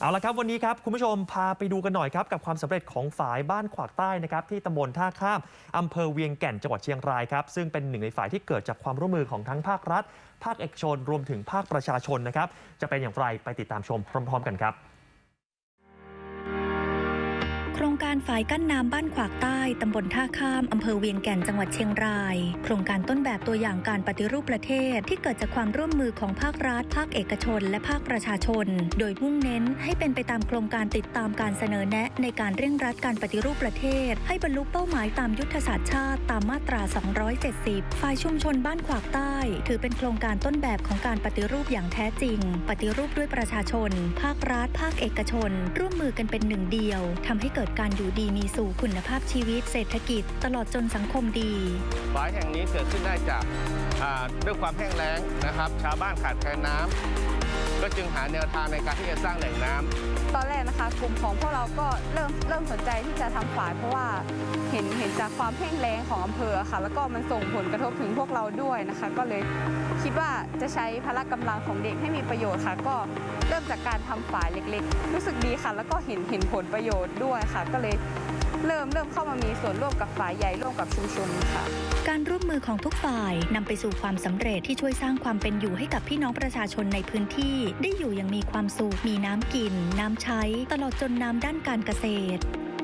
เอาละครับวันนี้ครับคุณผู้ชมพาไปดูกันหน่อยครับกับความสำเร็จของฝ่ายบ้านขวากใต้นะครับที่ตำบลท่าข้ามอำเภอเวียงแก่นจังหวัดเชียงรายครับซึ่งเป็นหนึ่งในฝ่ายที่เกิดจากความร่วมมือของทั้งภาครัฐ ภาคเอกชน รวมถึงภาคประชาชนนะครับจะเป็นอย่างไรไปติดตามชมพร้อม ๆ กันครับ ครงการฝายกั้นน้ำบ้านขวากใต้ ตำบลท่าข้ามอำเภอเวียงแก่นจังหวัดเชียงราย โครงการต้นแบบตัวอย่างการปฏิรูปประเทศที่เกิดจากความร่วมมือของภาครัฐ ภาคเอกชน และภาคประชาชน โดยมุ่งเน้นให้เป็นไปตามโครงการติดตามการเสนอแนะในการเร่งรัดการปฏิรูปประเทศ ให้บรรลุเป้าหมายตามยุทธศาสตร์ชาติตามมาตรา 270 ฝ่ายชุมชนบ้านขวากใต้ ถือเป็นโครงการต้นแบบของการปฏิรูปอย่างแท้จริง ปฏิรูปด้วยประชาชน ภาครัฐ ภาคเอกชน ร่วมมือกันเป็นหนึ่งเดียวทำให้เกิดการอยู่ดีมีสู่คุณภาพชีวิตเศรษฐกิจ ตลอดจนสังคมดีฝายแห่งนี้เกิดขึ้นได้จากด้วยความแห้งแล้งนะครับ ชาวบ้านขาดแคลนน้ำ ก็จึงหาแนวทางในการที่จะสร้างแหล่งน้ำ ตอนแรกนะคะ กลุ่มของพวกเราก็เริ่มเริ่มสนใจที่จะทำฝายเพราะว่าเห็นเห็นจากความแห้งแล้งของอำเภอค่ะ แล้วก็มันส่งผลกระทบถึงพวกเราด้วยนะคะ ก็เลยคิดว่าจะใช้พละกำลังของเด็กให้มีประโยชน์ค่ะ ก็เริ่มจากการทำฝายเล็กๆ รู้สึกดีค่ะ แล้วก็เห็นเห็นผลประโยชน์ด้วยค่ะ ก็เลย เริ่มเริ่มเข้ามามีส่วนร่วมกับฝายใหญ่ร่วมกับชุมชนค่ะ การร่วมมือของทุกฝ่ายนำไปสู่ความสำเร็จที่ช่วยสร้างความเป็นอยู่ให้กับพี่น้องประชาชนในพื้นที่ ได้อยู่อย่างมีความสุขมีน้ำกิน น้ำใช้ ตลอดจนน้ำด้านการเกษตร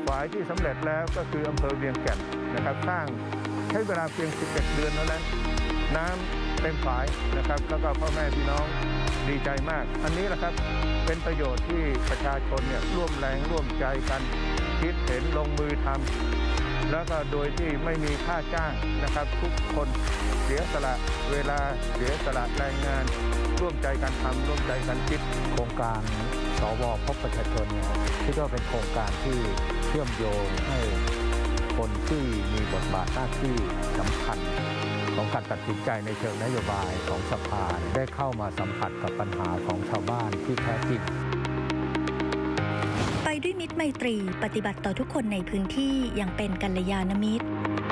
ฝายที่สำเร็จแล้วก็คืออำเภอเวียงแก่นนะครับสร้างใช้เวลาเพียง 11 เดือนเท่านั้นน้ำเต็มฝายนะครับ แล้วก็พ่อแม่พี่น้องดีใจมาก อันนี้แหละครับเป็นประโยชน์ที่ประชาชนเนี่ยร่วมแรงร่วมใจกัน คิดเห็นลงมือทำแล้วก็โดยที่ไม่มีค่าจ้างนะครับ ทุกคนเสียสละเวลาเสียสละแรงงาน ร่วมใจกันทำร่วมใจกันคิดโครงการสวพบประชาชนเนี่ยคิดว่าเป็นโครงการที่เชื่อมโยงให้คนที่มีบทบาทหน้าที่สำคัญของการตัดสินใจในเชิงนโยบายของสภาได้เข้ามาสัมผัสกับปัญหาของชาวบ้านที่แท้จริง ด้วยมิตรไมตรี ปฏิบัติต่อทุกคนในพื้นที่อย่างเป็นกัลยาณมิตร